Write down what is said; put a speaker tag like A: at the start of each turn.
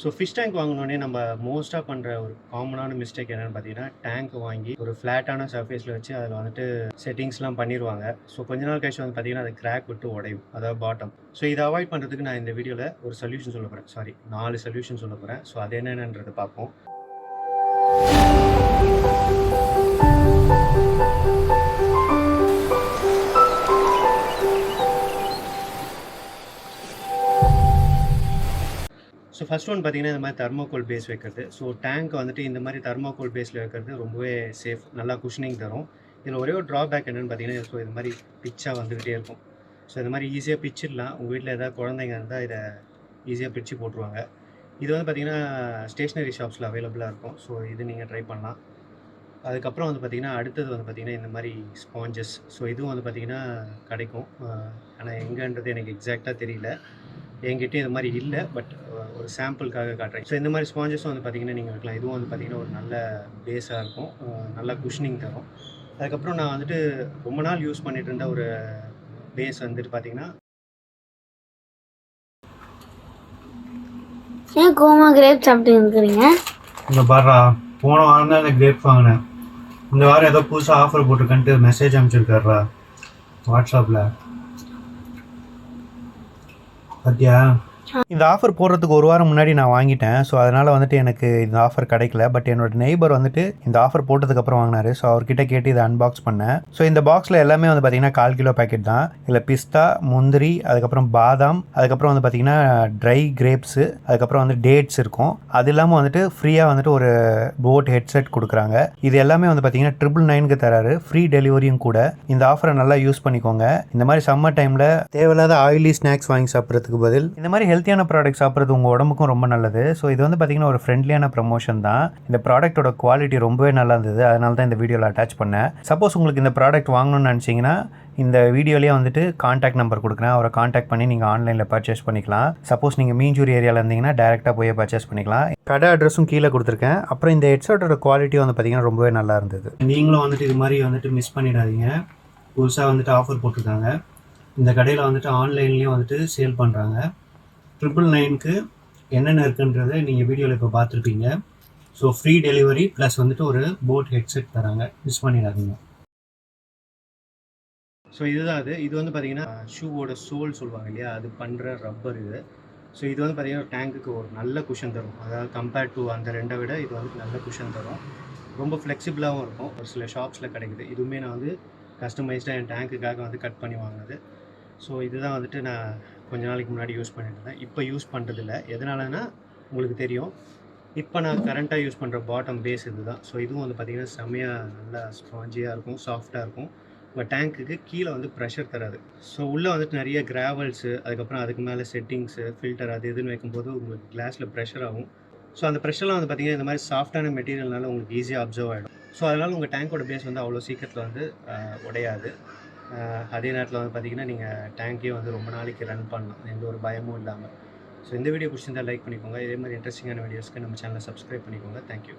A: So fish tank வாங்கினோடனே நம்ம மோஸ்ட்டாக பண்ணுற ஒரு காமனான மிஸ்டேக் என்னென்னு பார்த்தீங்கன்னா டேங்க் வாங்கி ஒரு ஃப்ளாட்டான சர்ஃபேஸில் வச்சு அதில் வந்துட்டு செட்டிங்ஸ்லாம் பண்ணிடுவாங்க ஸோ கொஞ்ச நாள் கழிச்சு வந்து பார்த்தீங்கன்னா அது கிராக் விட்டு உடையும். அதாவது பாட்டம் ஸோ இதை அவாய்ட் பண்ணுறதுக்கு நான் இந்த வீடியோவில் ஒரு சொல்யூஷன் சொல்ல போகிறேன் சாரி நாலு சொல்யூஷன் சொல்ல போகிறேன் ஸோ அது என்னென்னன்றதை பார்ப்போம். ஸோ ஃபஸ்ட் ஒன் பார்த்தீங்கன்னா இந்த மாதிரி தர்மோகோல் பேஸ் வைக்கிறது. ஸோ டேங்க் வந்துட்டு இந்த மாதிரி தர்மோகோல் பேஸில் வைக்கிறது ரொம்பவே சேஃப் நல்லா குஷனிங் தரும். இதில் ஒரே ஒரு ட்ராபேக் என்னென்னு பார்த்தீங்கன்னா ஸோ இது மாதிரி பிச்சாக வந்துக்கிட்டே இருக்கும். ஸோ இந்த மாதிரி ஈஸியாக பிச்சிடலாம் உங்கள் வீட்டில் ஏதாவது குழந்தைங்க இருந்தால் இதை ஈஸியாக பிச்சு போட்டுருவாங்க. இது வந்து பார்த்திங்கன்னா ஸ்டேஷ்னரி ஷாப்ஸில் அவைலபிளாக இருக்கும். ஸோ இது நீங்கள் ட்ரை பண்ணலாம். அதுக்கப்புறம் வந்து பார்த்திங்கன்னா அடுத்தது வந்து பார்த்திங்கன்னா இந்த மாதிரி ஸ்பாஞ்சஸ் ஸோ இதுவும் வந்து பார்த்திங்கன்னா கிடைக்கும். ஆனால் எங்கன்றது எனக்கு எக்ஸாக்டாக தெரியல. என்கிட்ட இது மாதிரி இல்லை பட் ஒரு சாம்பிளுக்காக காட்டுறேன். ஸோ இந்த மாதிரி ஸ்பாஞ்சஸும் வந்து பார்த்திங்கன்னா நீங்கள் வைக்கலாம் இதுவும் வந்து பார்த்திங்கன்னா ஒரு நல்ல பேஸாக இருக்கும். நல்லா குஷனிங் தரும். அதுக்கப்புறம் நான் வந்துட்டு ரொம்ப நாள் யூஸ் பண்ணிட்டு இருந்த ஒரு பேஸ் வந்துட்டு பார்த்திங்கன்னா
B: ஏன் கோமா கிரேப் சாப்பிட்டு இருக்கிறீங்க
A: இந்த பாரா போன வாரம் தான் இந்த கிரேப் வாங்கினேன். இந்த வாரம் ஏதோ புதுசாக ஆஃபர் போட்டிருக்கன்ட்டு மெசேஜ் அனுப்பிச்சிருக்காருடா வாட்ஸ்அப்பில் 好，点。இந்த ஆஃபர் போடுறதுக்கு ஒரு வாரம் முன்னாடி நான் வாங்கிட்டேன். ஸோ அதனால் வந்துட்டு எனக்கு இந்த ஆஃபர் கிடைக்கல. பட் என்னோட நெய்பர் வந்துட்டு இந்த ஆஃபர் போட்டதுக்கப்புறம் வாங்கினாரு. ஸோ அவர்கிட்ட கேட்டு இதை அன்பாக்ஸ் பண்ணேன். ஸோ இந்த பாக்ஸில் எல்லாமே வந்து பார்த்தீங்கன்னா கால் கிலோ பேக்கெட் தான். இதில் பிஸ்தா முந்திரி அதுக்கப்புறம் பாதாம் அதுக்கப்புறம் வந்து பார்த்தீங்கன்னா ட்ரை கிரேப்ஸு அதுக்கப்புறம் வந்து டேட்ஸ் இருக்கும். அது இல்லாமல் வந்துட்டு ஃப்ரீயாக வந்துட்டு ஒரு போட் ஹெட்செட் கொடுக்குறாங்க. இது எல்லாமே வந்து பார்த்தீங்கன்னா ட்ரிபிள் நைனுக்கு தராரு. ஃப்ரீ டெலிவரியும் கூட. இந்த ஆஃபரை நல்லா யூஸ் பண்ணிக்கோங்க. இந்த மாதிரி சம்மர் டைமில் தேவையில்லாத ஆயிலி ஸ்நாக்ஸ் வாங்கி சாப்பிட்றதுக்கு பதில் இந்த மாதிரி ஹெல்த்தியான ப்ராடக்ட் சாப்பிட்றது உங்கள் உடம்புக்கும் ரொம்ப நல்லது. ஸோ இது வந்து பார்த்தீங்கன்னா ஒரு ஃப்ரெண்ட்லியான ப்ரமோஷன் தான். இந்த ப்ராடக்ட்டோட குவாலிட்டி ரொம்பவே நல்லா இருந்தது. அதனால தான் இந்த வீடியோவில் அட்டாச் பண்ணேன். சப்போஸ் உங்களுக்கு இந்த ப்ராடக்ட் வாங்கணும்னு நினச்சிங்கன்னா இந்த வீடியோலேயே வந்துட்டு காண்டாக்ட் நம்பர் கொடுக்குறேன். அவரை காண்டாக்ட் பண்ணி நீங்கள் ஆன்லைனில் பர்ச்சேஸ் பண்ணிக்கலாம். சப்போஸ் நீங்கள் மீஞ்சூர் ஏரியாவில் இருந்தீங்கன்னா டேரெக்டாக போய் பர்ச்சேஸ் பண்ணிக்கலாம். கடை அட்ரஸும் கீழே கொடுத்துருக்கேன். அப்புறம் இந்த ஹெட்செட்டோட குவாலிட்டி வந்து பார்த்தீங்கன்னா ரொம்பவே நல்லா இருந்தது. நீங்களும் வந்துட்டு இது மாதிரி வந்துட்டு மிஸ் பண்ணிடாதீங்க. புதுசாக வந்துட்டு ஆஃபர் போட்டிருக்காங்க. இந்த கடையில் வந்துட்டு ஆன்லைன்லேயும் வந்துட்டு சேல் பண்ணுறாங்க ட்ரிபிள் நைனுக்கு என்னென்ன இருக்குன்றதை நீங்கள் வீடியோவில் இப்போ பார்த்துருப்பீங்க. ஸோ ஃப்ரீ டெலிவரி ப்ளஸ் வந்துட்டு ஒரு போட் ஹெட்செட் தராங்க. மிஸ் பண்ணிடாதீங்க. ஸோ இதுதான் அது. இது வந்து பார்த்தீங்கன்னா ஷூவோட சோல் சொல்லுவாங்க இல்லையா? அது பண்ணுற ரப்பர் இது. ஸோ இது வந்து பார்த்தீங்கன்னா டேங்க்குக்கு ஒரு நல்ல குஷன் தரும். அதாவது கம்பேர்ட் டு அந்த ரெண்டை விட இது வந்து நல்ல குஷன் தரும். ரொம்ப ஃப்ளெக்சிபிளாகவும் இருக்கும். ஒரு சில ஷாப்ஸில் கிடைக்குது. இதுவுமே நான் வந்து கஸ்டமைஸ்டாக என் டேங்க்குக்காக வந்து கட் பண்ணி வாங்கினது. ஸோ இதுதான் வந்துட்டு நான் கொஞ்ச நாளைக்கு முன்னாடி யூஸ் பண்ணிட்டு இருந்தேன் இப்போ யூஸ் பண்ணுறதில்ல எதனாலனா உங்களுக்கு தெரியும். இப்போ நான் கரண்ட்டாக யூஸ் பண்ணுற பாட்டம் பேஸ் இது தான் ஸோ இதுவும் வந்து பார்த்திங்கன்னா செம்மையாக நல்லா ஸ்பாஞ்சியாக இருக்கும் சாஃப்டாக இருக்கும். உங்கள் டேங்க்குக்கு கீழே வந்து ப்ரெஷர் தராது. ஸோ உள்ளே வந்துட்டு நிறைய கிராவல்ஸு அதுக்கப்புறம் அதுக்கு மேலே செட்டிங்ஸு ஃபில்டர் அது இதுன்னு வைக்கும்போது உங்களுக்கு கிளாஸில் ப்ரெஷர் ஆகும். ஸோ அந்த ப்ரெஷர்லாம் வந்து பார்த்திங்கன்னா இந்த மாதிரி சாஃப்டான மெட்டீரியல்னால உங்களுக்கு ஈஸியாக அப்சர்வ் ஆகிடும் ஸோ அதனால் உங்கள் டேங்கோட பேஸ் வந்து அவ்வளோ சீக்கிரத்தில் வந்து உடையாது. அதே நேரத்தில் வந்து பார்த்திங்கன்னா நீங்கள் டேங்கே வந்து ரொம்ப நாளைக்கு ரன் பண்ணலாம். எந்த ஒரு பயமும் இல்லாமல் ஸோ இந்த வீடியோ பிடிச்சிருந்தால் லைக் பண்ணிக்கோங்க. இதே மாதிரி இன்ட்ரெஸ்டிங்கான வீடியோஸ்க்கு நம்ம சேனலை சப்ஸ்கிரைப் பண்ணிக்கோங்க. தேங்க்யூ